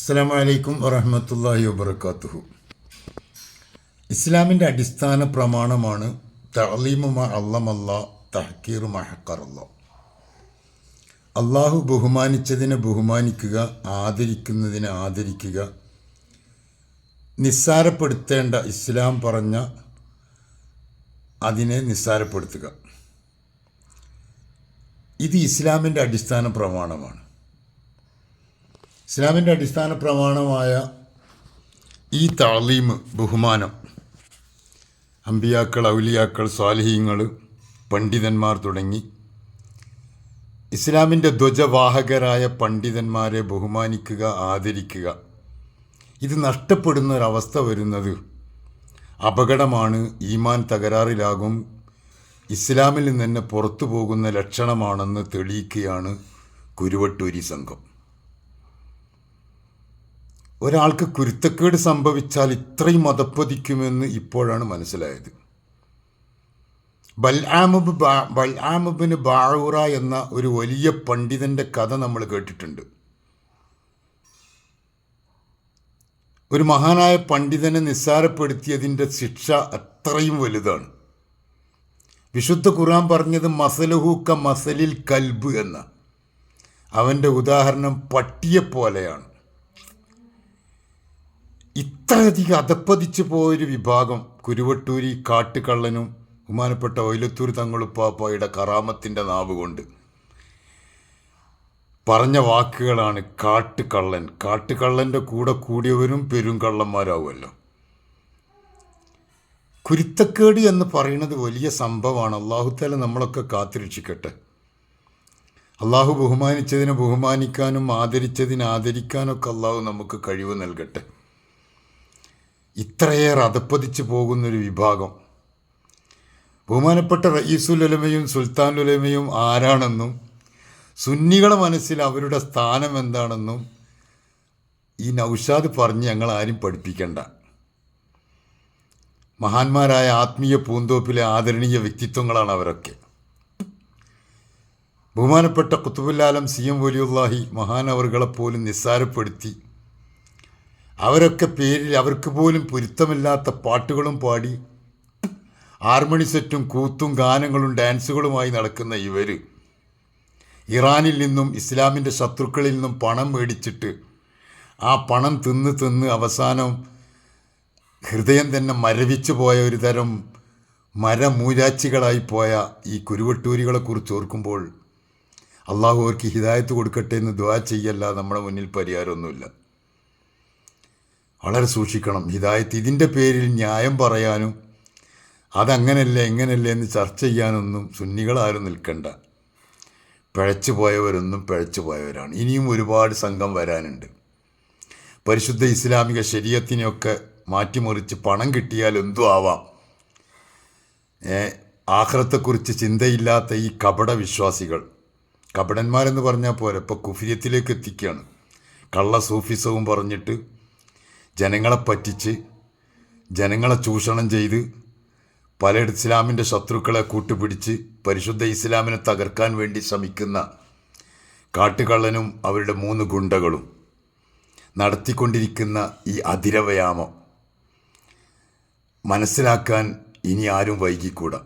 അസ്സാം വലൈക്കും വറഹമത്തല്ലാഹി വബർക്കാത്തുഹു ഇസ്ലാമിന്റെ അടിസ്ഥാന പ്രമാണമാണ് തളീമുമ അള്ളമല്ല തഹക്കീർ മഹക്കറല്ല അള്ളാഹു ബഹുമാനിച്ചതിനെ ബഹുമാനിക്കുക ആദരിക്കുന്നതിനെ ആദരിക്കുക നിസ്സാരപ്പെടുത്തേണ്ട ഇസ്ലാം പറഞ്ഞ അതിനെ നിസ്സാരപ്പെടുത്തുക. ഇത് ഇസ്ലാമിന്റെ അടിസ്ഥാന പ്രമാണമാണ്. ഇസ്ലാമിന്റെ അടിസ്ഥാന പ്രമാണമായ ഈ താളീം ബഹുമാനം അമ്പിയാക്കൾ ഔലിയാക്കൾ സ്വാലിഹീങ്ങൾ പണ്ഡിതന്മാർ തുടങ്ങി ഇസ്ലാമിന്റെ ധ്വജവാഹകരായ പണ്ഡിതന്മാരെ ബഹുമാനിക്കുക ആദരിക്കുക. ഇത് നഷ്ടപ്പെടുന്ന ഒരവസ്ഥ വരുന്നത് അപകടമാണ് ഈമാൻ തകരാറിലാകും ഇസ്ലാമിൽ നിന്ന് പുറത്തു പോകുന്ന ലക്ഷണമാണെന്ന് തെളിയിക്കുകയാണ് കുരുവട്ടൂരി സംഘം. ഒരാൾക്ക് കുരുത്തക്കേട് സംഭവിച്ചാൽ ഇത്രയും മതപ്പതിക്കുമെന്ന് ഇപ്പോഴാണ് മനസ്സിലായത്. ബൽആമുബ് ബൽആമുബിന് ബാഴൂറ എന്ന ഒരു വലിയ പണ്ഡിതന്റെ കഥ നമ്മൾ കേട്ടിട്ടുണ്ട്. ഒരു മഹാനായ പണ്ഡിതനെ നിസ്സാരപ്പെടുത്തിയതിന്റെ ശിക്ഷ അത്രയും വലുതാണ്. വിശുദ്ധ ഖുർആൻ പറഞ്ഞത് മസലഹൂക്ക മസലിൽ കൽബ് എന്ന. അവന്റെ ഉദാഹരണം പട്ടിയെപ്പോലെയാണ്. ഇത്രയധികം അധപ്പതിച്ചു പോയൊരു വിഭാഗം. കുരുവട്ടൂരി കാട്ടുകള്ളനും ബഹുമാനപ്പെട്ട ഒയിലത്തൂർ തങ്ങളുപ്പാപ്പായുടെ കറാമത്തിന്റെ നാവ് കൊണ്ട് പറഞ്ഞ വാക്കുകളാണ് കാട്ടുകള്ളൻ. കാട്ടുകള്ളന്റെ കൂടെ കൂടിയവരും പെരുംകള്ളന്മാരാവുമല്ലോ കുരുത്തക്കേട് എന്ന് പറയുന്നത് വലിയ സംഭവമാണ്. അള്ളാഹുത്താല നമ്മളൊക്കെ കാത്തിരക്ഷിക്കട്ടെ. അള്ളാഹു ബഹുമാനിച്ചതിനെ ബഹുമാനിക്കാനും ആദരിച്ചതിനെ ആദരിക്കാനൊക്കെ അള്ളാഹു നമുക്ക് കഴിവ് നൽകട്ടെ. ഇത്രയേറെ അധപ്പതിച്ചു പോകുന്നൊരു വിഭാഗം. ബഹുമാനപ്പെട്ട റയീസുലമയും സുൽത്താനുലമയും ആരാണെന്നും സുന്നികളെ മനസ്സിൽ അവരുടെ സ്ഥാനം എന്താണെന്നും ഈ നൗഷാദ് പറഞ്ഞ് ഞങ്ങൾ ആരും പഠിപ്പിക്കണ്ട. മഹാന്മാരായ ആത്മീയ പൂന്തോപ്പിലെ ആദരണീയ വ്യക്തിത്വങ്ങളാണ് അവരൊക്കെ. ബഹുമാനപ്പെട്ട കുത്തുബുല്ലാലം സി എം വലിയുല്ലാഹി മഹാൻ പോലും നിസ്സാരപ്പെടുത്തി അവരൊക്കെ പേരിൽ അവർക്ക് പോലും പൊരുത്തമില്ലാത്ത പാട്ടുകളും പാടി ഹാർമണി സെറ്റും കൂത്തും ഗാനങ്ങളും ഡാൻസുകളുമായി നടക്കുന്ന ഇവർ ഇറാനിൽ നിന്നും ഇസ്ലാമിന്റെ ശത്രുക്കളിൽ നിന്നും പണം മേടിച്ചിട്ട് ആ പണം തിന്ന് തിന്ന് അവസാനം ഹൃദയം തന്നെ മരവിച്ചു പോയ ഒരു തരം മരമൂരാച്ചികളായി പോയ ഈ കുരുവട്ടൂരികളെക്കുറിച്ച് ഓർക്കുമ്പോൾ അള്ളാഹു അവർക്ക് ഹിദായത്ത് കൊടുക്കട്ടെ എന്ന് ദ്വാ ചെയ്യല്ല നമ്മുടെ മുന്നിൽ പരിഹാരമൊന്നുമില്ല. വളരെ സൂക്ഷിക്കണം. ഹിദായത്ത് ഇതിന്റെ പേരിൽ ന്യായം പറയാനും അതങ്ങനല്ല എങ്ങനല്ല എന്ന് ചർച്ച ചെയ്യാനൊന്നും സുന്നികളാരും നിൽക്കണ്ട. പിഴച്ചു പോയവരൊന്നും പിഴച്ചു പോയവരാണ് ഇനിയും ഒരുപാട് സംഘം വരാനുണ്ട്. പരിശുദ്ധ ഇസ്ലാമിക ശരീരത്തിനെയൊക്കെ മാറ്റിമറിച്ച് പണം കിട്ടിയാൽ എന്തു ആവാം? ആഹ്റത്തെക്കുറിച്ച് ചിന്തയില്ലാത്ത ഈ കപട വിശ്വാസികൾ. കപടന്മാരെന്ന് പറഞ്ഞാൽ പോരെ ഇപ്പോൾ കുഫിയത്തിലേക്ക് എത്തിക്കുകയാണ് കള്ള സൂഫിസവും പറഞ്ഞിട്ട് ജനങ്ങളെ പറ്റിച്ച് ജനങ്ങളെ ചൂഷണം ചെയ്ത് പല ഇസ്ലാമിന്റെ ശത്രുക്കളെ കൂട്ടുപിടിച്ച് പരിശുദ്ധ ഇസ്ലാമിനെ തകർക്കാൻ വേണ്ടി ശ്രമിക്കുന്ന കാട്ടുകള്ളനും അവരുടെ മൂന്ന് ഗുണ്ടകളും നടത്തിക്കൊണ്ടിരിക്കുന്ന ഈ അതിരവയാമം മനസ്സിലാക്കാൻ ഇനി ആരും വൈകിക്കൂടാ.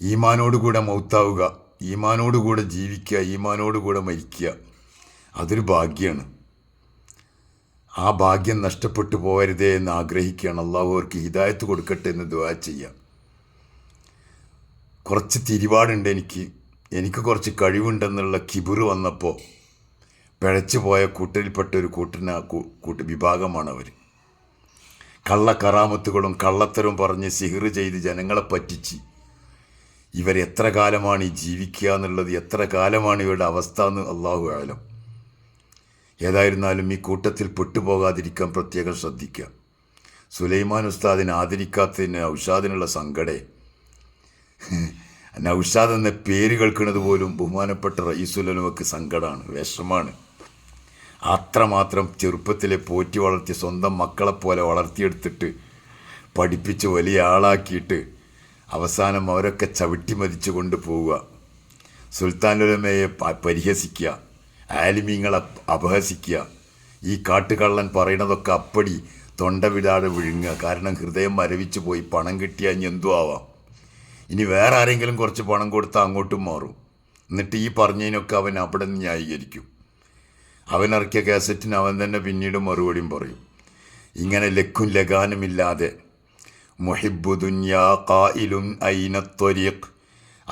ഈമാനോടുകൂടെ മൗത്താവുക ഈമാനോടുകൂടെ ജീവിക്കുക ഈമാനോടുകൂടെ മരിക്കുക അതൊരു ഭാഗ്യമാണ് ആ ഭാഗ്യം നഷ്ടപ്പെട്ടു പോകരുതേ എന്ന് ആഗ്രഹിക്കുകയാണ്. അള്ളാഹു അവർക്ക് ഹിദായത്ത് കൊടുക്കട്ടെ എന്ന് ദുവാ ചെയ്യാം. കുറച്ച് തിരിപാടുണ്ട് എനിക്ക്. എനിക്ക് കുറച്ച് കഴിവുണ്ടെന്നുള്ള കിബിറ് വന്നപ്പോൾ പിഴച്ചു പോയ കൂട്ടരിൽപ്പെട്ട ഒരു കൂട്ടിന കൂട്ട് വിഭാഗമാണ് അവർ കള്ള കറാമത്തുകളും കള്ളത്തരവും പറഞ്ഞ് സിഹിർ ചെയ്ത് ജനങ്ങളെ പറ്റിച്ച് ഇവർ എത്ര കാലമാണ് ഈ ജീവിക്കുക എന്നുള്ളത് എത്ര കാലമാണ് ഇവരുടെ അവസ്ഥ എന്ന് അള്ളാഹു ആലം ഏതായിരുന്നാലും ഈ കൂട്ടത്തിൽ പെട്ടുപോകാതിരിക്കാൻ പ്രത്യേകം ശ്രദ്ധിക്കുക. സുലൈമാൻ ഉസ്താദിനെ ആദരിക്കാത്തതിന് ഔഷാദിനുള്ള സങ്കടേ. നൗഷാദ് എന്ന പേര് കേൾക്കുന്നത് പോലും ബഹുമാനപ്പെട്ട റയീസുലനുമക്ക് സങ്കടമാണ് വിഷമാണ് അത്രമാത്രം ചെറുപ്പത്തിലെ പോറ്റി വളർത്തി സ്വന്തം മക്കളെപ്പോലെ വളർത്തിയെടുത്തിട്ട് പഠിപ്പിച്ച് വലിയ ആളാക്കിയിട്ട് അവസാനം അവരൊക്കെ ചവിട്ടി മതിച്ചു കൊണ്ട് പോവുക സുൽത്താനുലമയെ പരിഹസിക്കുക. ആലിമീങ്ങളെ അപഹസിക്കുക. ഈ കാട്ടുകള്ളൻ പറയണതൊക്കെ അപ്പടി തൊണ്ട വിടാതെ വിഴുങ്ങുക. കാരണം ഹൃദയം മരവിച്ചു പോയി. പണം കിട്ടിയാൽ ഇനി എന്തു ആവാം? ഇനി വേറെ ആരെങ്കിലും കുറച്ച് പണം കൊടുത്താൽ അങ്ങോട്ടും മാറും. എന്നിട്ട് ഈ പറഞ്ഞതിനൊക്കെ അവൻ അവിടെ നിന്ന് ന്യായീകരിക്കും. അവൻ ഇറക്കിയ കാസറ്റിന് അവൻ തന്നെ പിന്നീട് മറുപടിയും പറയും. ഇങ്ങനെ ലക്കും ലഗാനുമില്ലാതെ. മുഹിബു ദുന്യാ ഖായിലുൻ ഐന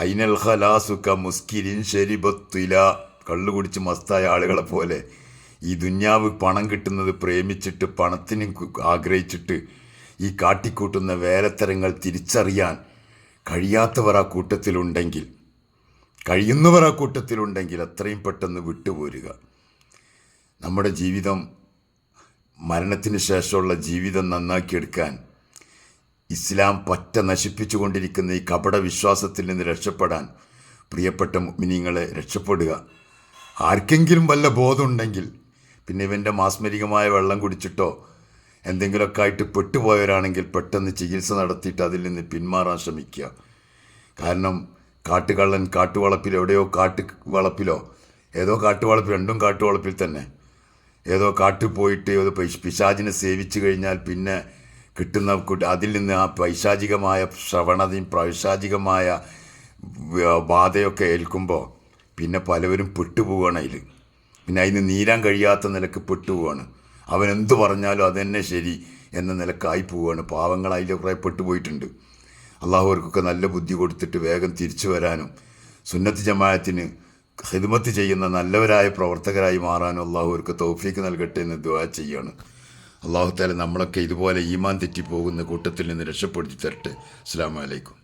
ഐനൽ ഖലാസുക മുസ്കിരിൻ ശരിബത്തുല. കള്ളു കുടിച്ച് മസ്തായ ആളുകളെ പോലെ ഈ ദുന്യാവ് പണം കിട്ടുന്നത് പ്രേമിച്ചിട്ട് പണത്തിന് ആഗ്രഹിച്ചിട്ട് ഈ കാട്ടിക്കൂട്ടുന്ന വേലത്തരങ്ങൾ തിരിച്ചറിയാൻ കഴിയാത്തവർ ആ കൂട്ടത്തിലുണ്ടെങ്കിൽ കഴിയുന്നവർ ആ കൂട്ടത്തിലുണ്ടെങ്കിൽ അത്രയും പെട്ടെന്ന് വിട്ടുപോരുക. നമ്മുടെ ജീവിതം മരണത്തിന് ശേഷമുള്ള ജീവിതം നന്നാക്കിയെടുക്കാൻ ഇസ്ലാം പറ്റ നശിപ്പിച്ചുകൊണ്ടിരിക്കുന്ന ഈ കപട വിശ്വാസത്തിൽ നിന്ന് രക്ഷപ്പെടാൻ പ്രിയപ്പെട്ട മിനിങ്ങളെ രക്ഷപ്പെടുക. ആർക്കെങ്കിലും വല്ല ബോധമുണ്ടെങ്കിൽ പിന്നെ ഇവന്റെ മാസ്മരികമായ വെള്ളം കുടിച്ചിട്ടോ എന്തെങ്കിലുമൊക്കെ ആയിട്ട് പെട്ടുപോയവരാണെങ്കിൽ പെട്ടെന്ന് ചികിത്സ നടത്തിയിട്ട് അതിൽ നിന്ന് പിന്മാറാൻ ശ്രമിക്കുക. കാരണം കാട്ടുകള്ളൻ കാട്ടുവളപ്പിൽ എവിടെയോ കാട്ട് വളപ്പിലോ ഏതോ കാട്ടുവളപ്പിൽ രണ്ടും കാട്ടുവളപ്പിൽ തന്നെ. ഏതോ കാട്ടിൽ പോയിട്ട് പൈശ് പിശാചിനെ സേവിച്ചു കഴിഞ്ഞാൽ പിന്നെ കിട്ടുന്ന കുട്ടി അതിൽ നിന്ന് ആ പൈശാചികമായ ശ്രവണതയും പൈശാചികമായ ബാധയൊക്കെ ഏൽക്കുമ്പോൾ പിന്നെ പലവരും പെട്ടുപോവുകയാണ് അതിൽ പിന്നെ അതിന് നീരാൻ കഴിയാത്ത നിലയ്ക്ക് പെട്ടുപോവാണ്. അവൻ എന്ത് പറഞ്ഞാലും അതന്നെ ശരി എന്ന നിലക്കായി പോവുകയാണ് പാവങ്ങൾ അതിൽ കുറേ പെട്ടുപോയിട്ടുണ്ട്. അള്ളാഹു അവർക്കൊക്കെ നല്ല ബുദ്ധി കൊടുത്തിട്ട് വേഗം തിരിച്ചു വരാനും സുന്നത്ത് ജമായത്തിന് ഹിദ്മത്ത് ചെയ്യുന്ന നല്ലവരായ പ്രവർത്തകരായി മാറാനും അള്ളാഹുവർക്ക് തൗഫീക്ക് നൽകട്ടെ എന്ന് ദുവാ ചെയ്യാണ്. അള്ളാഹു താല നമ്മളൊക്കെ ഇതുപോലെ ഈമാൻ തെറ്റിപ്പോകുന്ന കൂട്ടത്തിൽ നിന്ന് രക്ഷപ്പെടുത്തി തരട്ടെ. അസ്സാം വലൈക്കും